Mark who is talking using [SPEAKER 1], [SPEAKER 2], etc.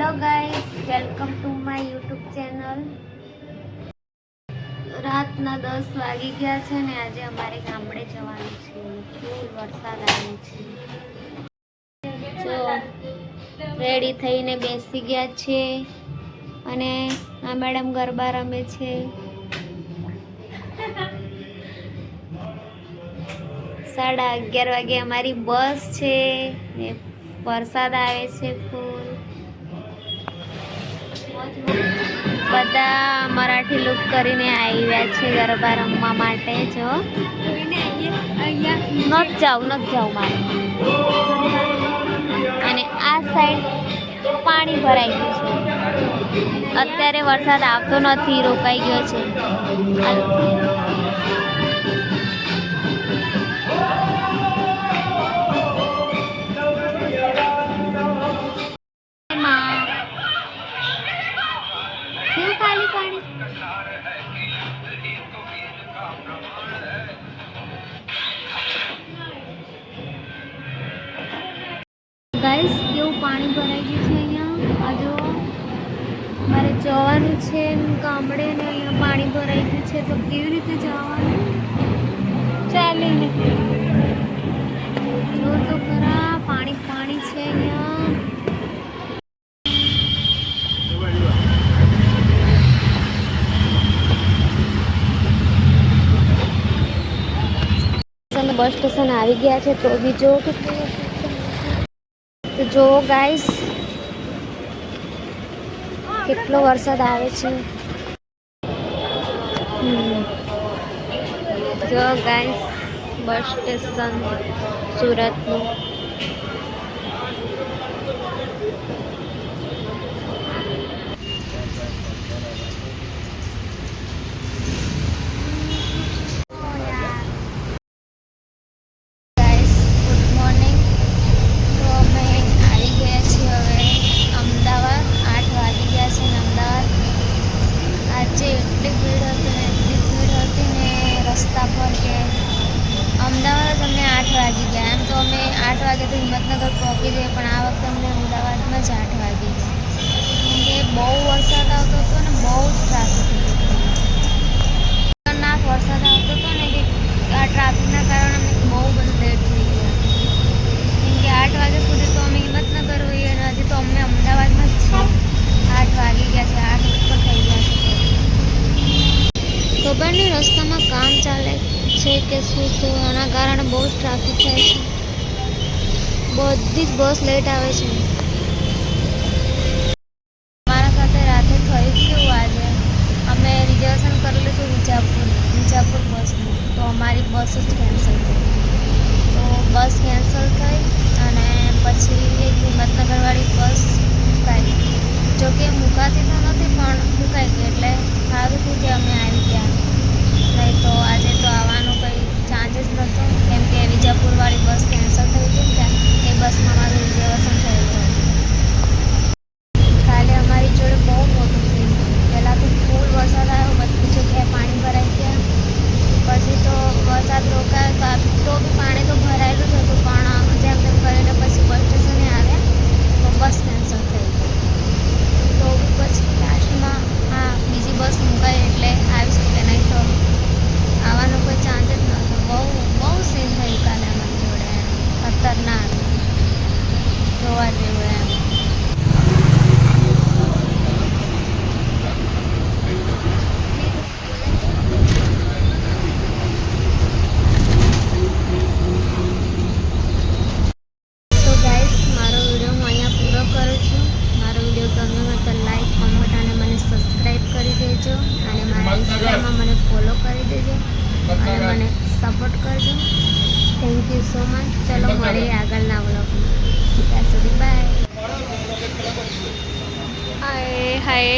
[SPEAKER 1] Hello guys welcome to my YouTube channel રાતના દસ વાગી ગયા છે ને આજે અમારે ગામડે જવાનું છે. ફૂલ વરસાદ આવ્યો છે. જો રેડી થઈને બેસી ગયા છે. અને આ મેડમ ગરબા રમે છે. સાડા અગિયાર વાગે અમારી બસ છે ને, વરસાદ આવે છે ફૂલ બધા મરાઠી લુક કરીને આવ્યા છે ગરબા રમવા માટે, જો. નથ જાવ નથ જાવ મારે. અને આ સાઈડ પાણી ભરાઈ ગયું છે. અત્યારે વરસાદ આવતો નથી, રોકાઈ ગયો છે. જવાનું છે, ગામડે ને અહીંયા પાણી ભરાઈ ગયું છે, તો કેવી રીતે જવાનું? ચાલીને જો તો ખરા, પાણી પાણી છે અહીંયા. બસ સ્ટેશન આવી ગયા છે, તો બી જો. તો જો, ગાઈસ. કેટલો વરસાદ આવે છે. જો ગાઈસ બસ સ્ટેશન સુરતનું ગાઈસ ગુડ મોર્નિંગ તો અમે આવી ગયા છીએ હવે અમદાવાદ આઠ વાગી ગયા છે ને અમદાવાદ આજે એટલી ભીડ હતી ને એટલી ભીડ હતી ને રસ્તા પર કે અમદાવાદ અમને આઠ વાગી ગયા એમ તો અમે આઠ વાગે તો હિંમતનગર ગઈ પણ આ વખતે અમને અમદાવાદમાં જ આઠ વાગી ગયા. કે બહુ વરસાદ આવતો હતો ને બહુ જ ટ્રાફિક ખતરનાક વરસાદ આવતો હતો ને કે આ ટ્રાફિકના કારણે અમે બહુ બધું લેટ થઈ ગયા. કેમ કે આઠ વાગ્યા સુધી તો અમે હિંમતનગર હોઈએ અને હજી તો અમને અમદાવાદમાં જ છીએ. આઠ વાગી ગયા છે, આઠ ઉપર થઈ ગયા છે. ખબર નહીં રસ્તામાં કામ ચાલે છે કે શું તો એના કારણે બહુ જ ટ્રાફિક થાય છે. બધી જ બસ લેટ આવે છે. મારા સાથે રાતે થયું કેવું આજે. અમે રિઝર્વેશન કરેલું હતું વિજાપુર વિજાપુર બસનું. તો અમારી બસ જ કેન્સલ થઈ તો બસ કેન્સલ થઈ અને પછી એક હિંમતનગરવાળી બસ મુકાઈ જો કે મુકાતી તો નથી, પણ મુકાઈ ગઈ. એટલે સારું થયું કે અમે આવી ગયા. નહીં તો આજે તો આવવાનો કંઈ ચાન્સ જ નહોતો. કેમ કે વિજાપુરવાળી બસ કેન્સલ થઈ હતી ને ત્યાં એ બસમાં મારું રિઝર્વેશન થયું હતું કાલે અમારી જોડે બહુ મોટું સીન પહેલાં તો ફૂલ વરસાદ આવ્યો બધી જગ્યાએ પાણી ભરાઈ ગયા પછી તો વરસાદ રોકાયો તો આ- તો બી પાણી તો ભરાયેલું જ હતું પણ જેમ તેમ કરીને પછી બસ સ્ટેશને આવ્યા તો બસ કેન્સલ થઈ ગઈ તો બી પછી લાસ્ટમાં હા બીજી બસ મુકાઈ એટલે આવી શકે નહીં તો આવવાનો કોઈ ચાન્સ જ નહોતો બહુ બહુ સીન થયું કાલે અમારી જોડે એમ ખતરનાક જોવા જેવું એમ તો ગાઈસ મારો વીડિયો હું અહીંયા પૂરો કરું છું મારો વીડિયો ગમ્યો હોય તો લાઈક કોમેન્ટ અને મને સબસ્ક્રાઈબ કરી દેજો અને મારા ઇન્સ્ટાગ્રામમાં મને ફોલો કરી દેજો અને મને સપોર્ટ કરજો. થેન્ક યુ સો મચ ચલો મળીએ આગળના વ્લોગમાં ત્યાં સુધી બાય હાય હાય